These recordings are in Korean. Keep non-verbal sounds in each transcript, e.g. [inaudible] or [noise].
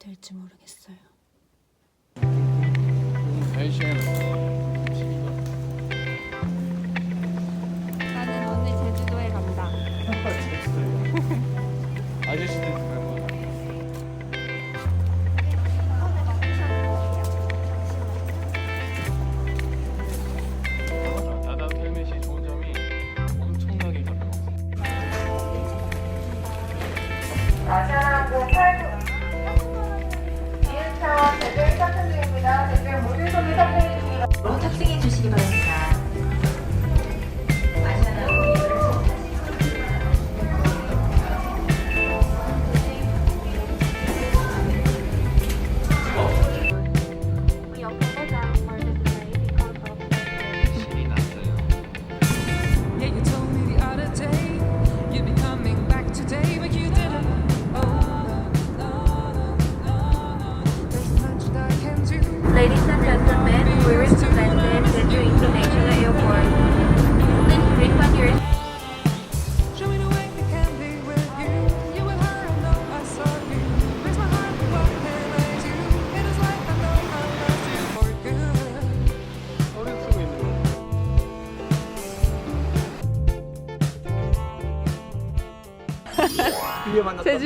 될지 모르겠어요.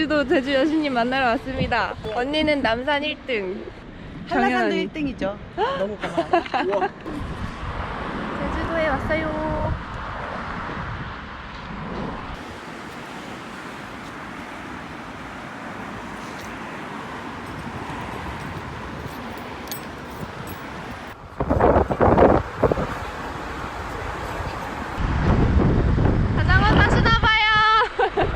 제주도 제주 여신님 만나러 왔습니다. 언니는 남산 1등. 한라산도 1등이죠. [laughs] 너무 고마워. 제주도에 왔어요. 자전거 타시나 봐요.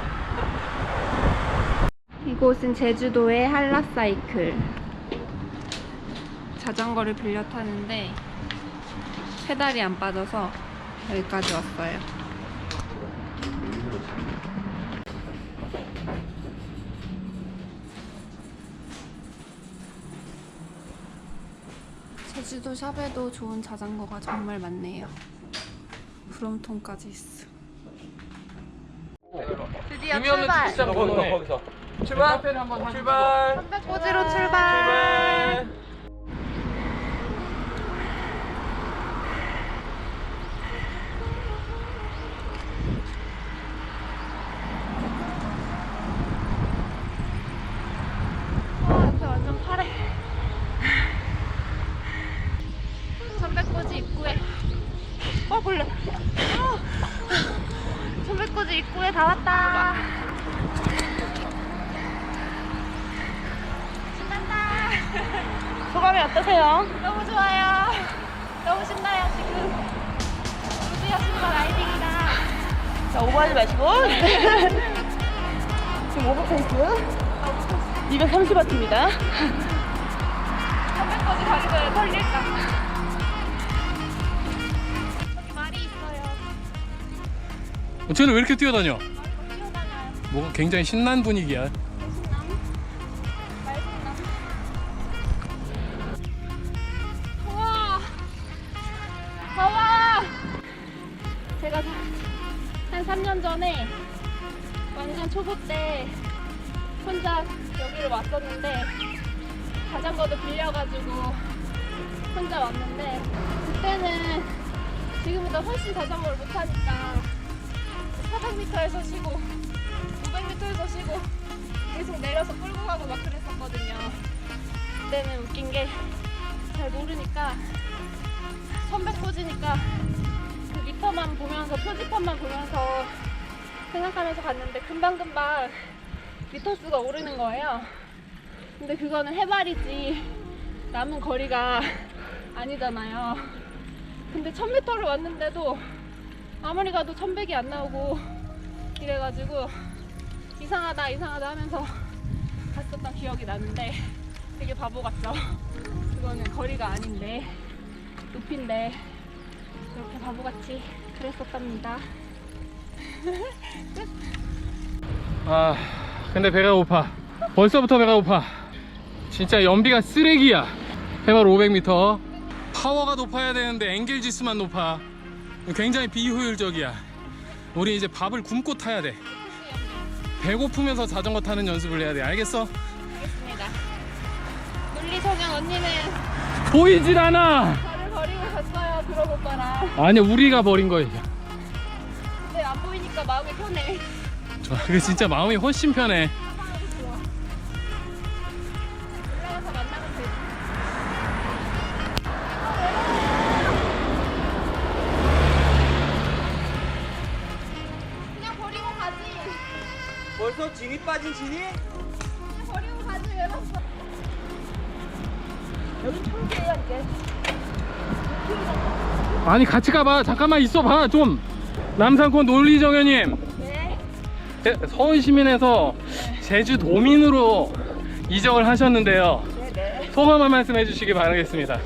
이곳은 제주도의 한라사이클. 자전거를 빌려 타는데 페달이 안 빠져서 여기까지 왔어요. 제주도 샵에도 좋은 자전거가 정말 많네요. 브롬통까지 있어. 드디어 출발! 거기서 거기서. 출발. 출발. 선백고지로 출발! 와, 페이스. 230와트입니다. 선배까지 가기 전에 털릴까? 저기 말이 있어요. 쟤는 왜 이렇게 뛰어다녀? 뛰어다녀요. 뭐가 굉장히 신난 분위기야. 혼자 여기를 왔었는데 자전거도 빌려가지고 혼자 왔는데 그때는 지금보다 훨씬 자전거를 못 타니까 400m에서 쉬고 500m에서 쉬고 계속 내려서 끌고 가고 막 그랬었거든요. 그때는 웃긴 게 잘 모르니까 선백 꽂으니까 그 미터만 보면서 표지판만 보면서 생각하면서 갔는데 금방금방 미터 수가 오르는 거예요. 근데 그거는 해발이지 남은 거리가 아니잖아요. 근데 1000m를 왔는데도 아무리 가도 1100이 안 나오고 이래가지고 이상하다 이상하다 하면서 갔었던 기억이 나는데 되게 바보 같죠? 그거는 거리가 아닌데 높인데 이렇게 바보같이 그랬었답니다. [laughs] 아, 근데 배가 고파. 벌써부터 배가 고파. 진짜 연비가 쓰레기야. 해발 500m. 파워가 높아야 되는데 앵겔 지수만 높아. 굉장히 비효율적이야. 우리 이제 밥을 굶고 타야 돼. 배고프면서 자전거 타는 연습을 해야 돼. 알겠어? 알겠습니다. 물리소년 언니는 보이질 않아. 저를 버리고 갔어요. 그런 오빠랑. 아니 우리가 버린 거야. 근데 안 보이니까 마음이 편해. 좋아. 그게 진짜 마음이 훨씬 편해. 올라가서 만나면 되지. 그냥 버리고 가지. 벌써 진이 빠진 진이? 그냥 버리고 가지 왜 봤어? 아니 같이 가봐. 잠깐만 있어봐 좀. 남산권 논리정연님. 네. [laughs] 제- 서울 시민에서 제주 도민으로 이적을 하셨는데요. 소감 한 말씀 해주시기 바라겠습니다.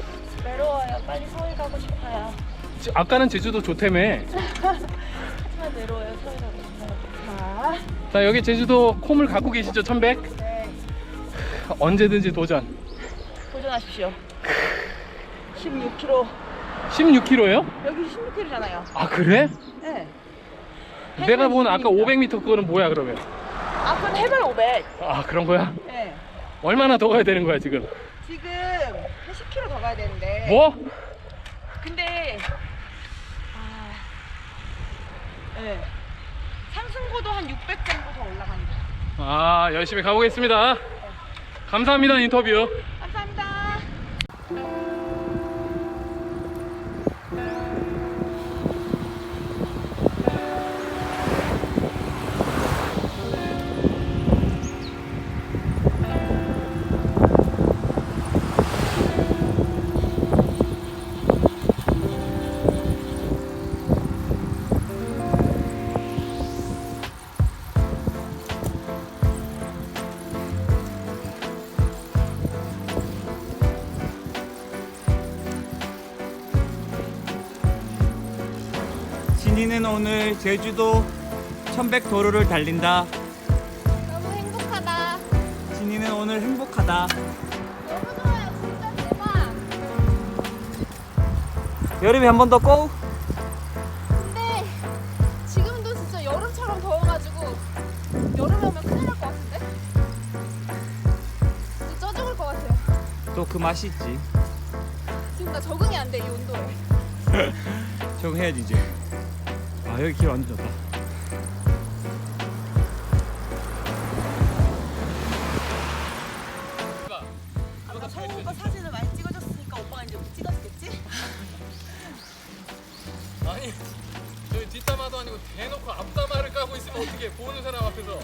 외로워요. 빨리 서울 가고 싶어요. 지- 아까는 제주도 좋다며. 하지만 외로워요. 서울 가고 싶어요. 자 여기 제주도 콤을 갖고 계시죠 천백? 언제든지 도전. 도전하십시오. 16km. 16km요? 여기 16km잖아요. 아 그래? 네. 내가 본 아까 500m 그거는 뭐야 그러면? 앞은 해발 500. 아 그런 거야? 네. 얼마나 더 가야 되는 거야 지금? 지금 한 10km 더 가야 되는데. 뭐? 근데 아, 네. 상승고도 한 600 정도 더 올라가는 거. 아 열심히 가보겠습니다. 감사합니다 인터뷰. 진이는 오늘 제주도 천백 도로를 달린다. 너무 행복하다. 진이는 오늘 행복하다. 너무 좋아요. 진짜 대박. 여름에 한번 더 고! 근데 지금도 진짜 여름처럼 더워가지고 여름에 오면 큰일 날 것 같은데? 진짜 쪄 죽을 것 같아요. 또 그 맛이 있지. 지금 나 적응이 안 돼, 이 온도에. [laughs] 저거 해야지 이제. 아 여기 길 완전 좋다. 아까 성우 오빠 사진을 많이 찍어줬으니까 오빠가 이제 못 찍었겠지? [laughs] 아니 저기 뒷담화도 아니고 대놓고 앞담화를 까고 있으면 어떻게 보는 사람 앞에서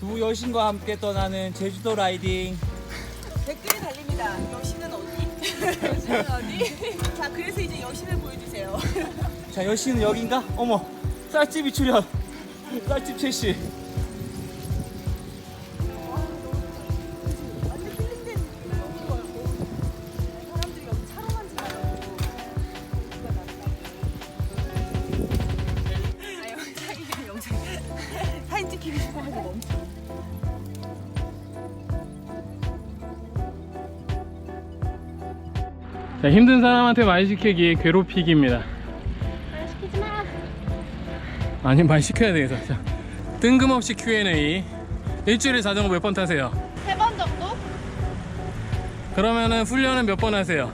두 여신과 함께 떠나는 제주도 라이딩. 댓글이 달립니다. 여신은 어디? 자, 그래서 이제 여신을 보여주세요. [laughs] 자 여신은 여긴가? 어머 쌀집이 출연. 쌀집 최씨. 완전 힐링된 느낌 너무 좋아요. 사람들이 여기 차로만 지나가고 여기가 낫다. 아, 영상이에요, 영상. 사진 찍히고 싶어가지고 멈춰. 자, 힘든 사람한테 말 시키기 괴롭히기입니다. 말 시키지 마. 아니 말 시켜야 되겠어. 자, 뜬금없이 Q&A. 일주일에 자전거 몇 번 타세요? 세 번 정도? 그러면은 훈련은 몇 번 하세요?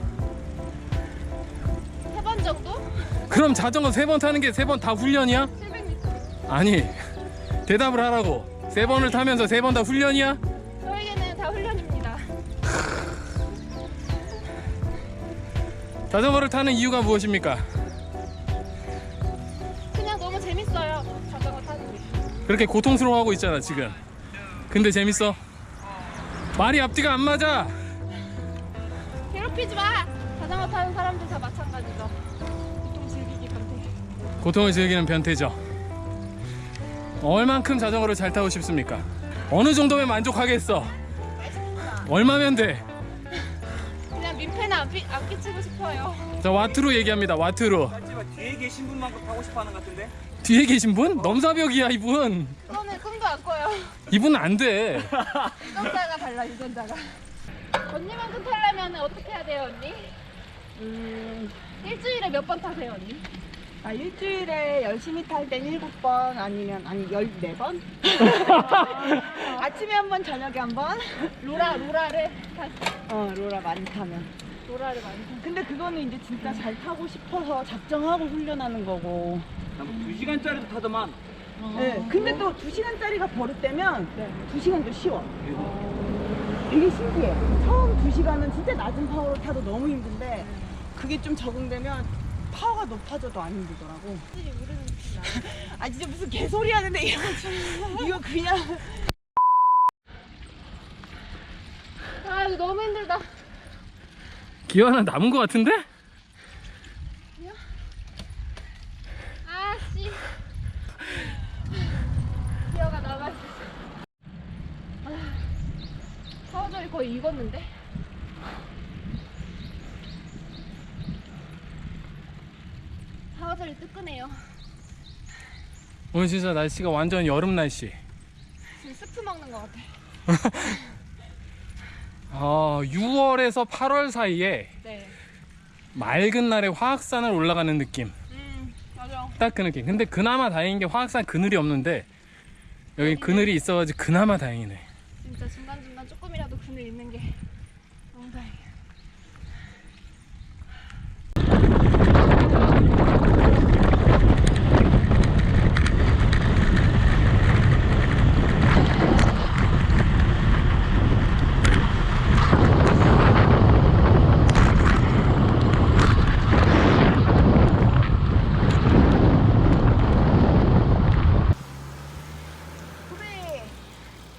세 번 정도? 그럼 자전거 세 번 타는 게 세 번 다 훈련이야? 700m. 아니 대답을 하라고. 세 번을 타면서 세 번 다 훈련이야? 자전거를 타는 이유가 무엇입니까? 그냥 너무 재밌어요. 자전거 타는 게. 그렇게 고통스러워하고 있잖아 지금. 근데 재밌어? 말이 앞뒤가 안 맞아. 괴롭히지 마. 자전거 타는 사람들 다 마찬가지죠. 보통 즐기기 건데. 고통을 즐기는 변태죠. 얼만큼 자전거를 잘 타고 싶습니까? 어느 정도면 만족하겠어? 얼마면 돼? 안, 끼, 안 끼치고 싶어요. 자 와트로 얘기합니다. 와트로. 뒤에 계신 분만 타고 싶어 하는 것 같은데. 뒤에 계신 분? 넘사벽이야 이분. 저는 꿈도 안 꿔요. 이분 안 돼. 유전자가 달라 유전자가. 언니만큼 타려면 어떻게 해야 돼요 언니? 일주일에 몇 번 타세요 언니? 아, 일주일에 열심히 탈땐 7번 아니면 아니 14번? [laughs] 아침에 한 번, 저녁에 한 번? 로라 로라를 어, 로라 많이 타면. 로라를 많이 타. 근데 그거는 이제 진짜 잘 타고 싶어서 작정하고 훈련하는 거고. 두 시간짜리도 타더만. 네. 근데 또 2시간짜리가 버릇되면 2시간도 쉬워. 되게 신기해. 처음 2시간은 진짜 낮은 파워로 타도 너무 힘든데 그게 좀 적응되면 파워가 높아져도 안 힘들더라고. [laughs] 아 진짜 무슨 개소리 하는데 이거, 이거 그냥 아 이거 너무 힘들다. 기어 하나 남은 것 같은데? 아씨. 기어가 나가. 파워절이 거의 익었는데. 파워절이 뜨끈해요. 오늘 진짜 날씨가 완전 여름 날씨. 지금 스프 먹는 것 같아. [laughs] 어, 6월에서 8월 사이에 네. 맑은 날에 화학산을 올라가는 느낌. 음 맞아. 딱 그 느낌. 근데 그나마 다행인 게 화학산 그늘이 없는데 여기 그늘이 있어가지고 그나마 다행이네. 진짜 중간 중간 조금이라도 그늘 있는 게 너무 다행이야.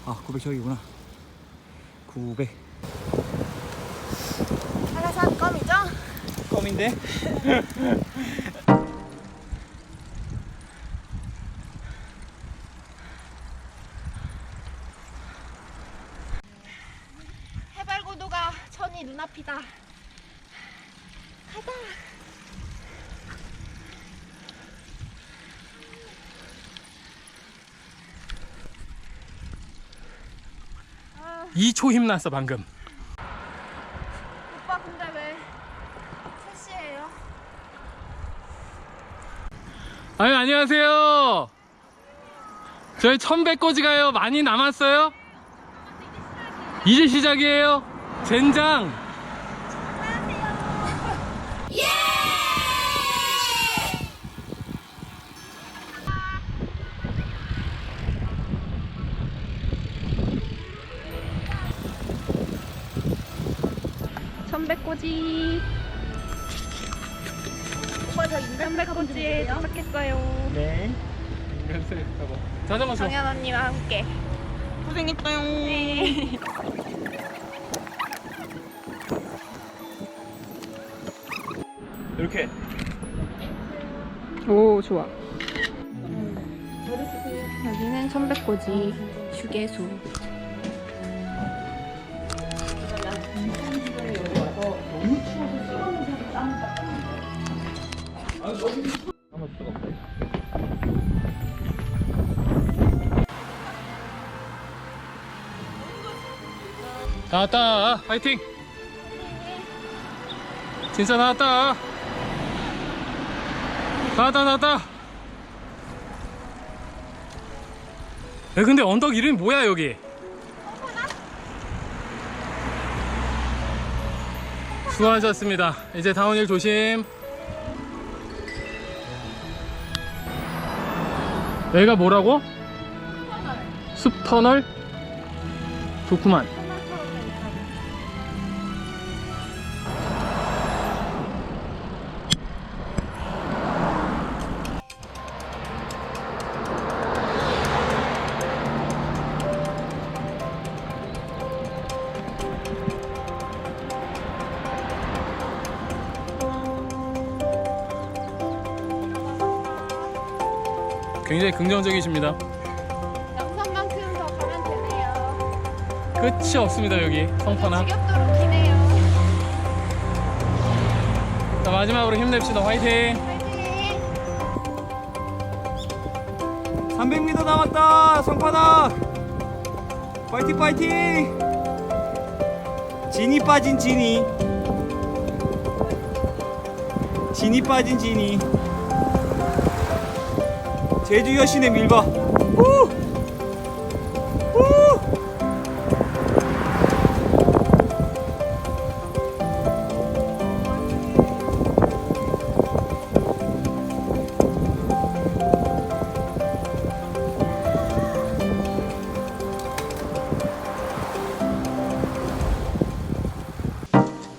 아, 900 저기구나. 900. 한라산 껌이죠? 껌인데? [laughs] 해발 고도가 천이 눈앞이다. 가다. 2초 힘났어 방금. 오빠 근데 왜 3시에요? 아유 안녕하세요. 저희 천백고지 가요. 많이 남았어요? 이제 시작이에요. 젠장. 천백고지. 오빠 저 천백고지에 도착했어요. 네. 자전거 줘. 정연 언니와 함께. 고생했어요. 네. [laughs] 이렇게. 오 좋아. 여기는 천백고지 휴게소. 나왔다. 파이팅. 진짜 나왔다. 나왔다 나왔다. 야 근데 언덕 이름이 뭐야 여기? 수고하셨습니다. 이제 다운힐 조심. 여기가 뭐라고? 숲터널? 좋구만. 굉장히 긍정적이십니다. 영상만큼 더 가면 되네요. 끝이 없습니다 여기 성파나. 지겹도록 기네요. 자 마지막으로 힘냅시다 화이팅. 파이팅! 300m 남았다. 성파다. 파이팅 파이팅. 진이 빠진 진이. 진이 빠진 진이. 제주 여신의 밀바. 우! 우!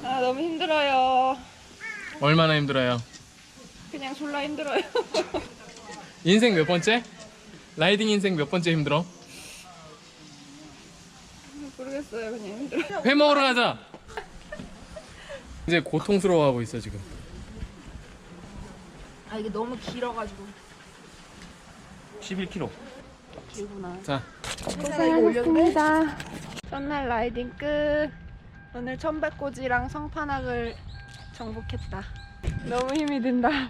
아 너무 힘들어요. 얼마나 힘들어요? 그냥 졸라 힘들어요. [laughs] 인생 몇 번째? 라이딩 인생 몇 번째 힘들어? 모르겠어요. 그냥 힘들어요. 회 먹으러 가자. 이제 고통스러워하고 있어 지금. 아 이게 너무 길어가지고 11km. 길구나. 자, 고생하셨습니다. 첫날 라이딩 끝. 오늘 천백고지랑 성판악을 정복했다. 너무 힘이 든다.